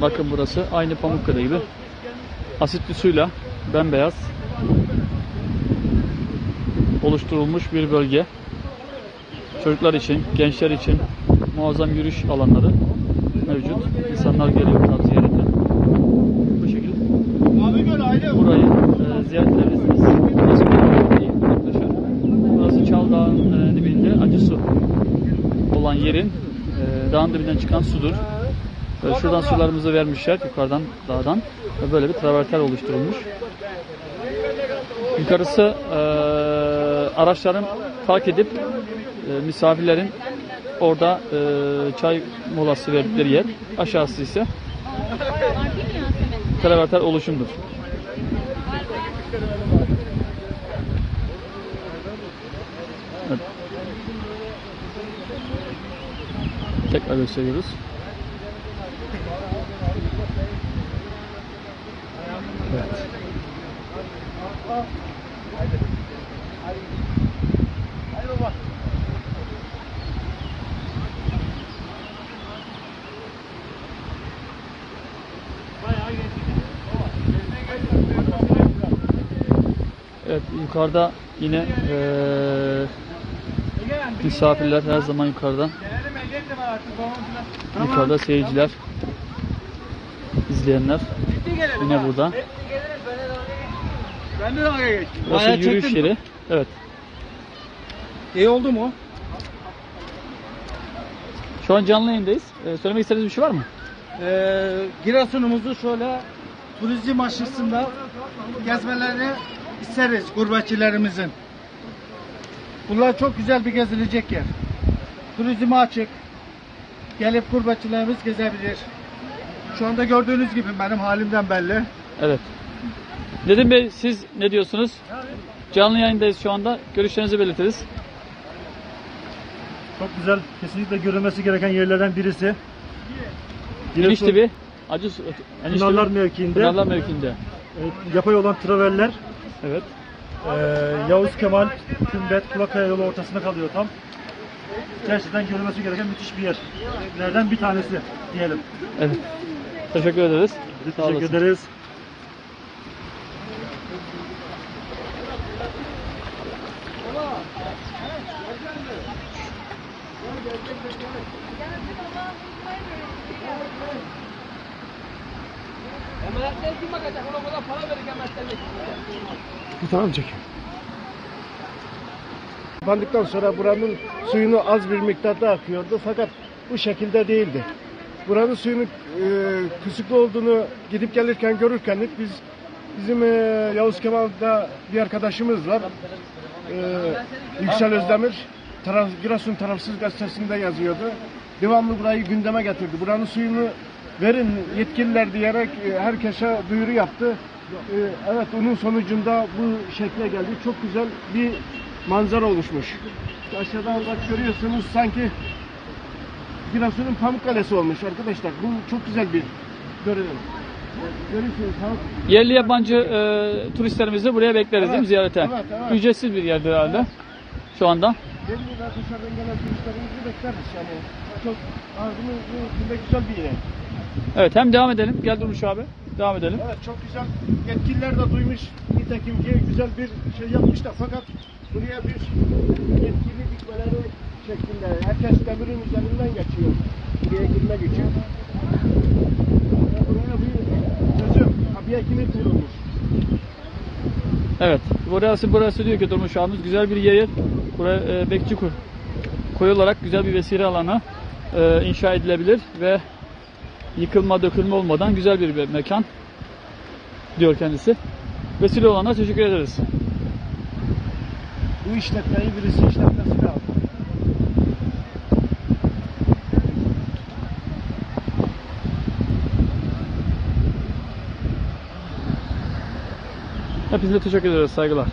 Bakın burası aynı Pamukkale gibi. Asitli suyla bembeyaz oluşturulmuş bir bölge. Çocuklar için, gençler için muazzam yürüyüş alanları mevcut. İnsanlar geliyor burada ziyarete. Bu şekilde burayı e, ziyaret edebilirsiniz. Burası. Burası Çaldağ'ın e, dibinde Acısu olan yerin dağın dibinden çıkan sudur. E, şuradan sularımızı vermişler yukarıdan dağdan ve böyle bir traverten oluşturulmuş. Yukarısı e, araçların park edip e, misafirlerin orada e, çay molası verdikleri yer. Aşağısı ise traverten oluşumdur. Tekrar gösteriyoruz. Evet. Evet yukarıda yine eee, misafirler her zaman yukarıdan. Yukarıda seyirciler, izleyenler yine burada. Ben de dalga geçtim. Burası Bayağı yürüyüş çektin mi? yeri. Evet. İyi oldu mu? Şu an canlı yayındayız. Ee, söylemek istediğiniz bir şey var mı? Ee, Giresun'umuzu şöyle turizm aşısında gezmelerini isteriz gurbetçilerimizin. Bunlar çok güzel bir gezilecek yer. Turizme açık. Gelip gurbetçilerimiz gezebilir. Şu anda gördüğünüz gibi benim halimden belli. Evet. Nedim Bey siz ne diyorsunuz? Canlı yayındayız şu anda. Görüşlerinizi belirtiriz. Çok güzel, kesinlikle görülmesi gereken yerlerden birisi. Geniş Giresun tibi. Acı. Eniş Pınarlar mevkiinde Pınarlar mevkiinde. e, yapay olan traveller Evet. e, Yavuz Kemal, Kümbet, Kulakaya yolu ortasında kalıyor tam. Gerçekten görülmesi gereken müthiş bir yer. Yerlerden bir tanesi diyelim. Evet. Teşekkür ederiz. Biz Sağ teşekkür olasın. ederiz. Kapandıktan sonra buranın suyunu az bir miktarda akıyordu fakat bu şekilde değildi. Buranın suyunun e, küsüklü olduğunu gidip gelirken görürken biz bizim e, Yavuz Kemal'da bir arkadaşımız var. E, Yüksel Özdemir taraf, Giresun Tarafsız Gazetesi'nde yazıyordu. Devamlı burayı gündeme getirdi. Buranın suyunu verin yetkililer diyerek e, herkese duyuru yaptı. E, evet onun sonucunda bu şekle geldi. Çok güzel bir manzara oluşmuş. Aşağıdan bak görüyorsunuz sanki Giresun'un Pamukkale'si olmuş arkadaşlar. Bu çok güzel bir görünüm. Görüyorsunuz? Yerli yabancı e, turistlerimizi buraya bekleriz değil mi Evet, ziyarete? evet, evet. Ücretsiz bir yerdir herhalde. Şu anda. Ve dışarıdan gelen turistlerimizi bekleriz yani. Çok bu güzel bir yer. Evet hem devam edelim. Gel Durmuş abi. Devam edelim. Evet çok güzel. Yetkililer de duymuş. Nitekim ki güzel bir şey yapmışlar. Fakat buraya bir yetkili dikmeleri şeklinde. Herkes demirin üzerinden geçiyor. Buraya girmek için. Buraya bir çözüm. Abiye kimi kurulmuş. Evet. Burası burası diyor ki Durmuş abimiz güzel bir yer. Buraya e, bekçi koy, koyularak güzel bir vesile alanı e, inşa edilebilir ve yıkılma dökülme olmadan güzel bir mekan diyor kendisi. Vesile olana teşekkür ederiz. Bu işletmeyi birisi işletmesi lazım. Hepinize teşekkür ederiz. Saygılar.